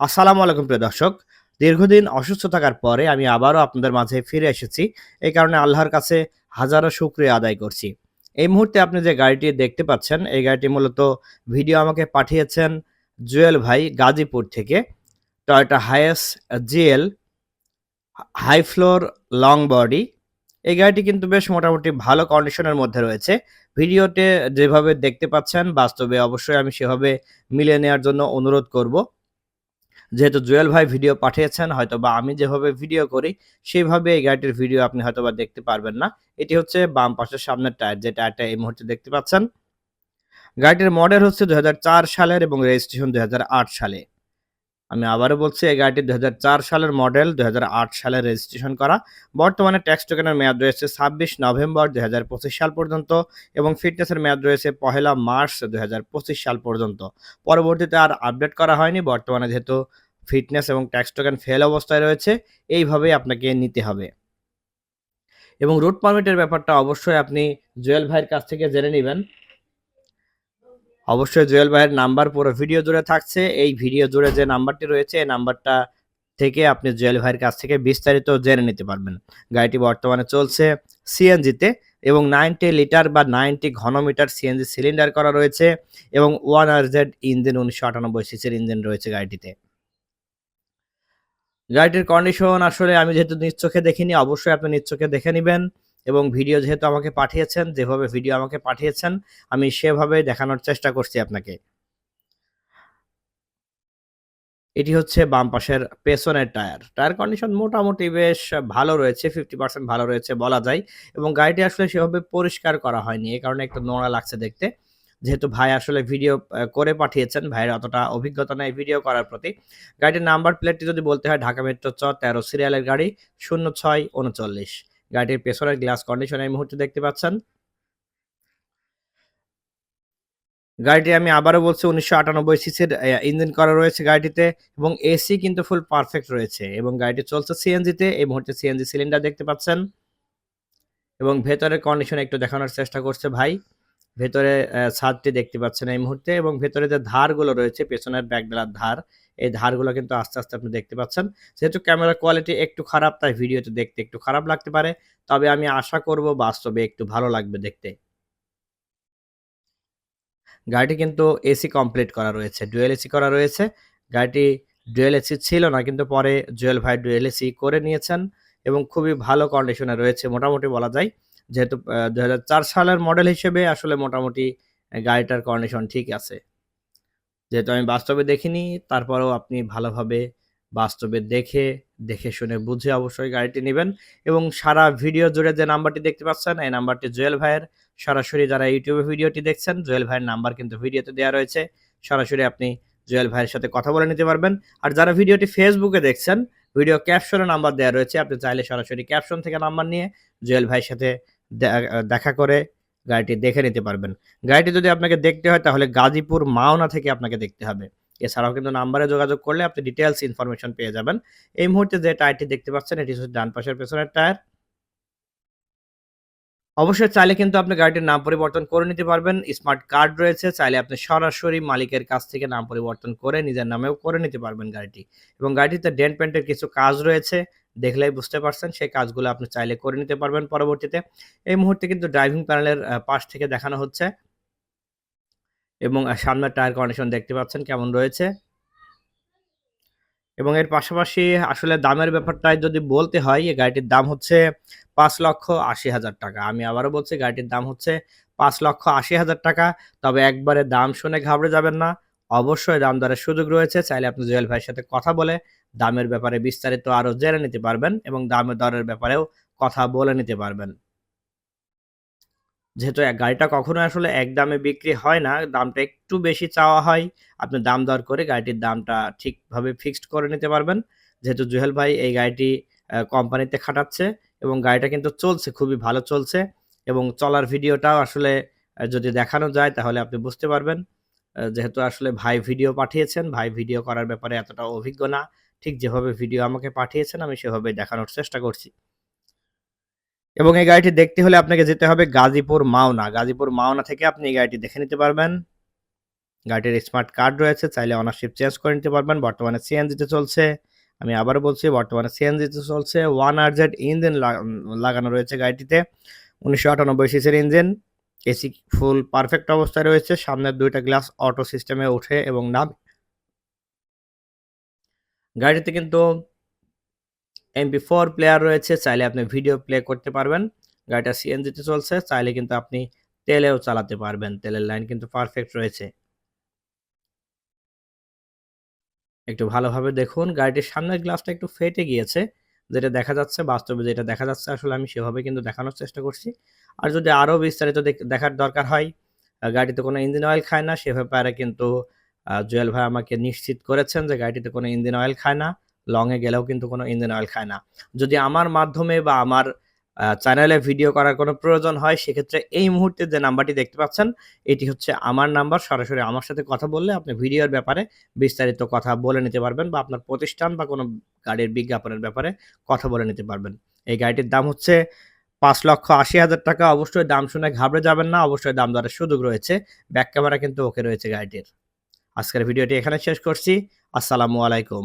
আসসালামু আলাইকুম প্রিয় দর্শক। দীর্ঘদিন অসুস্থ থাকার পরে আমি আবারও আপনাদের মাঝে ফিরে এসেছি। এই কারণে আল্লাহর কাছে হাজারো শুক্রিয়া আদায় করছি। এই মুহূর্তে আপনি যে গাড়িটি দেখতে পাচ্ছেন, এই গাড়িটি মূলত ভিডিও আমাকে পাঠিয়েছেন জুয়েল ভাই গাজীপুর থেকে। Toyota Hiace GL, high floor, long body. এই গাড়িটি কিন্তু বেশ মোটামুটি ভালো কন্ডিশনের মধ্যে রয়েছে। ভিডিওতে যেভাবে দেখতে পাচ্ছেন, বাস্তবে অবশ্যই আমি সেভাবে মিলে নেওয়ার জন্য অনুরোধ করব। যেহেতু জুয়েল ভাই ভিডিও পাঠিয়েছেন হয়তো বা আমি যেভাবে ভিডিও করি, সেইভাবে এই গাড়িটির ভিডিও আপনি হয়তো বা দেখতে পারবেন না। এটি হচ্ছে বাম পাশের সামনের টায়ার যে টায়ারটা এই মুহূর্তে দেখতে পাচ্ছেন। গাড়িটির মডেল হচ্ছে দুই হাজার চার সালের এবং রেজিস্ট্রেশন দুই হাজার আট সালে। আমি আবারও বলছি, এই গাড়িটি দু হাজার চার সালের মডেল দু সালে রেজিস্ট্রেশন করা। বর্তমানে ট্যাক্স টোকেনের মেয়াদ রয়েছে ছাব্বিশ নভেম্বর দু হাজার পঁচিশ সাল পর্যন্ত এবং ফিটনেসের মেয়াদ রয়েছে পহেলা মার্চ দু হাজার পঁচিশ সাল পর্যন্ত। পরবর্তীতে আর আপডেট করা হয়নি, বর্তমানে যেহেতু ফিটনেস এবং ট্যাক্স টোকেন ফেল অবস্থায় রয়েছে, এইভাবেই আপনাকে নিতে হবে। এবং রুট পারমিটের ব্যাপারটা অবশ্যই আপনি জুয়েল ভাইয়ের কাছ থেকে জেনে নেবেন। অবশ্যই জুয়েল ভাইয়ের নাম্বার পুরো ভিডিও জুড়ে থাকছে। এই ভিডিও জুড়ে যে নাম্বারটি রয়েছে, এই নাম্বারটা থেকে আপনি জুয়েল ভাইয়ের কাছ থেকে বিস্তারিত জেনে নিতে পারবেন। গাড়িটি বর্তমানে চলছে সিএনজিতে এবং নাইনটি লিটার বা নাইনটি ঘনমিটার সিএনজি সিলিন্ডার করা রয়েছে এবং ওয়ান আর জেড ইঞ্জিন উনিশশো আটানব্বই সিসির ইঞ্জিন রয়েছে গাড়িটিতে। গাড়িটির কন্ডিশন আসলে আমি যেহেতু নিজ চোখে দেখিনি, অবশ্যই আপনি নিজ চোখে দেখে নেবেন। এবং ভিডিও যেহেতু আমাকে পাঠিয়েছেন, যেভাবে ভিডিও আমাকে পাঠিয়েছেন, আমি সেভাবে দেখানোর চেষ্টা করছি আপনাকে। এটি হচ্ছে বাম পাশের পেছনের টায়ার। টায়ার কন্ডিশন মোটামুটি বেশ ভালো রয়েছে ফিফটি পার্সেন্ট ভালো রয়েছে বলা যায়। এবং গাড়িটি আসলে সেভাবে পরিষ্কার করা হয়নি, এই কারণে একটু নোংরা লাগছে দেখতে। যেহেতু ভাই আসলে ভিডিও করে পাঠিয়েছেন, ভাইয়ের অতটা অভিজ্ঞতা নেই ভিডিও করার প্রতি। গাড়িটির নাম্বার প্লেটটি যদি বলতে হয়, ঢাকা মেট্রো চ তেরো সিরিয়ালের গাড়ি, শূন্য ছয় উনচল্লিশ। গাড়িটির পেছনের গ্লাস কন্ডিশন এই মুহূর্তে দেখতে পাচ্ছেন। গাড়িটি আমি আবারও বলছি, উনিশশো আটানব্বই সিসির ইঞ্জিন করা রয়েছে গাড়িটিতে এবং এসি কিন্তু ফুল পারফেক্ট রয়েছে এবং গাড়িটি চলছে সিএনজিতে এই মুহূর্তে সিএনজি সিলিন্ডার দেখতে পাচ্ছেন। এবং ভেতরের কন্ডিশন একটু দেখানোর চেষ্টা করছে ভাই। ভেতরে ছাদটি দেখতে পাচ্ছেন এই মুহূর্তে এবং ভেতরে যে ধারগুলো রয়েছে, পেছনের ব্যাগডালার ধার, এই ধারগুলো কিন্তু আস্তে আস্তে আপনি দেখতে পাচ্ছেন। যেহেতু ক্যামেরার কোয়ালিটি একটু খারাপ, তাই ভিডিওতে দেখতে একটু খারাপ লাগতে পারে। তবে আমি আশা করব বাস্তবে একটু ভালো লাগবে দেখতে। গাড়িটি কিন্তু এসি কমপ্লিট করা রয়েছে ডুয়েল এসি করা রয়েছে। গাড়িটি ডুয়েল এসি ছিল না, কিন্তু পরে জুয়েল ভাই ডুয়েল এসি করে নিয়েছেন এবং খুবই ভালো কন্ডিশনে রয়েছে, মোটামুটি বলা যায়। যেহেতু দু চার সালের মডেল হিসেবে আসলে মোটামুটি গাড়িটার কন্ডিশন ঠিক আছে। যেহেতু আমি বাস্তবে দেখিনি, তারপরেও আপনি ভালোভাবে বাস্তবে দেখে দেখে শুনে বুঝে অবশ্যই গাড়িটি নেবেন। এবং সারা ভিডিও জুড়ে যে নাম্বারটি দেখতে পাচ্ছেন, এই নাম্বারটি জুয়েল ভাইয়ের। সরাসরি যারা ইউটিউবে ভিডিওটি দেখছেন, জুয়েল ভাইয়ের নাম্বার কিন্তু ভিডিওতে দেওয়া রয়েছে। সরাসরি আপনি জুয়েল ভাইয়ের সাথে কথা বলে নিতে পারবেন। আর যারা ভিডিওটি ফেসবুকে দেখছেন ভিডিও ক্যাপশনে নাম্বার দেওয়া রয়েছে, আপনি চাইলে সরাসরি ক্যাপশন থেকে নাম্বার নিয়ে জুয়েল ভাইয়ের সাথে দেখা করে গাড়িটি দেখে নিতে পারবেন। গাড়িটি যদি আপনাকে দেখতে হয়, তাহলে গাজীপুর মাওনা থেকে আপনাকে দেখতে হবে। এছাড়াও কিন্তু নাম্বারে যোগাযোগ করলে আপনি ডিটেলস ইনফরমেশন পেয়ে যাবেন। এই মুহূর্তে যে টায়ারটি দেখতে পাচ্ছেন, এটি হচ্ছে ডান পাশের পেছনের টায়ার। অবশ্যই চাইলে কিন্তু আপনি গাড়িটির নাম পরিবর্তন করে নিতে পারবেন। স্মার্ট কার্ড রয়েছে, চাইলে আপনি সরাসরি মালিকের কাছ থেকে নাম পরিবর্তন করে নিজের নামেও করে নিতে পারবেন গাড়িটি। এবং গাড়িটিতে ডেন্ট পেন্টের কিছু কাজ রয়েছে। দেখলেই বুঝতে পারছেন, সেই কাজগুলো আপনি চাইলে করে নিতে পারবেন পরবর্তীতে। এই মুহূর্তে কিন্তু ড্রাইভিং প্যানেলের পাশ থেকে দেখানো হচ্ছে। এবং সামনের টায়ার কন্ডিশন দেখতে পাচ্ছেন কেমন রয়েছে। এবং এর পাশাপাশি আসলে দামের ব্যাপারটাই যদি বলতে হয়, এই গাড়িটির দাম হচ্ছে পাঁচ লক্ষ আশি হাজার টাকা। আমি আবারও বলছি, গাড়িটির দাম হচ্ছে পাঁচ লক্ষ আশি হাজার টাকা। তবে একবারে দাম শুনে ঘাবড়ে যাবেন না। অবশ্যই দাম দরের সুযোগ রয়েছে। চাইলে আপনি জুয়েল ভাইয়ের সাথে কথা বলে দামের ব্যাপারে বিস্তারিত আরও জেনে নিতে পারবেন এবং দামের দরের ব্যাপারেও কথা বলে নিতে পারবেন। যেহেতু এক গাড়িটা কখনো আসলে এক দামে বিক্রি হয় না, দামটা একটু বেশি চাওয়া হয়, আপনি দাম দর করে গাড়িটির দামটা ঠিকভাবে ফিক্সড করে নিতে পারবেন। যেহেতু জুহেল ভাই এই গাড়িটি কোম্পানিতে খাটাচ্ছে এবং গাড়িটা কিন্তু চলছে, খুবই ভালো চলছে এবং চলার ভিডিওটাও আসলে যদি দেখানো যায় তাহলে আপনি বুঝতে পারবেন। যেহেতু আসলে ভাই ভিডিও পাঠিয়েছেন, ভাই ভিডিও করার ব্যাপারে এতটা অভিজ্ঞ না ঠিক যেভাবে ভিডিও আমাকে পাঠিয়েছেন, আমি সেভাবে দেখানোর চেষ্টা করছি। এবং এই গাড়িটি দেখতে হলে আপনাকে যেতে হবে গাজীপুর মাওনা। গাজীপুর মাওনা থেকে আপনি এই গাড়িটি দেখে নিতে পারবেন। গাড়িটির স্মার্ট কার্ড রয়েছে, চাইলে অনারশিপ চেঞ্জ করে নিতে পারবেন। বর্তমানে সিএনজিতে চলছে। আমি আবার বলছি, বর্তমানে সিএনজিতে চলছে। ওয়ান আর জেড ইঞ্জিন লাগানো রয়েছে গাড়িটিতে। উনিশশো আটানব্বই সিসির ইঞ্জিন এসি ফুল পারফেক্ট অবস্থায় রয়েছে। সামনের দুইটা গ্লাস অটো সিস্টেমে ওঠে এবং নামে। গাড়িতে কিন্তু এমপি ফোর প্লেয়ার রয়েছে, চাইলে আপনি ভিডিও প্লে করতে পারবেন। গাড়িটা সিএনজিতে চলছে, চাইলে কিন্তু আপনি তেলেও চালাতে পারবেন। তেলের লাইন কিন্তু পারফেক্ট রয়েছে। একটু ভালোভাবে দেখুন, গাড়িটির সামনের গ্লাসটা একটু ফেটে গিয়েছে। যেটা দেখা যাচ্ছে, বাস্তবে যেটা দেখা যাচ্ছে, আসলে আমি সেভাবে কিন্তু দেখানোর চেষ্টা করছি। আর যদি আরও বিস্তারিত দেখার দরকার হয় গাড়িতে কোনো ইঞ্জিন অয়েল খায় না, সে ব্যাপারে কিন্তু জুয়েল ভাই আমাকে নিশ্চিত করেছেন যে গাড়িটিতে কোনো ইঞ্জিন অয়েল খায় না লংয়ে গেলেও কিন্তু কোনো ইঞ্জিন অয়েল খায় না। যদি আমার মাধ্যমে বা আমার চ্যানেলে ভিডিও করার কোনো প্রয়োজন হয়, সেক্ষেত্রে এই মুহূর্তে যে নাম্বারটি দেখতে পাচ্ছেন, এটি হচ্ছে আমার নাম্বার সরাসরি আমার সাথে কথা বললে আপনি ভিডিওর ব্যাপারে বিস্তারিত কথা বলে নিতে পারবেন বা আপনার প্রতিষ্ঠান বা কোনো গাড়ির বিজ্ঞাপনের ব্যাপারে কথা বলে নিতে পারবেন। এই গাড়িটির দাম হচ্ছে পাঁচ লক্ষ আশি হাজার টাকা। অবশ্যই দাম শুনে ঘাবড়ে যাবেন না, অবশ্যই দাম দরের সুযোগ রয়েছে। ব্যাক ক্যামেরা কিন্তু ওকে রয়েছে গাড়িটির। আজকের ভিডিওটি এখানে শেষ করছি। আসসালামু আলাইকুম।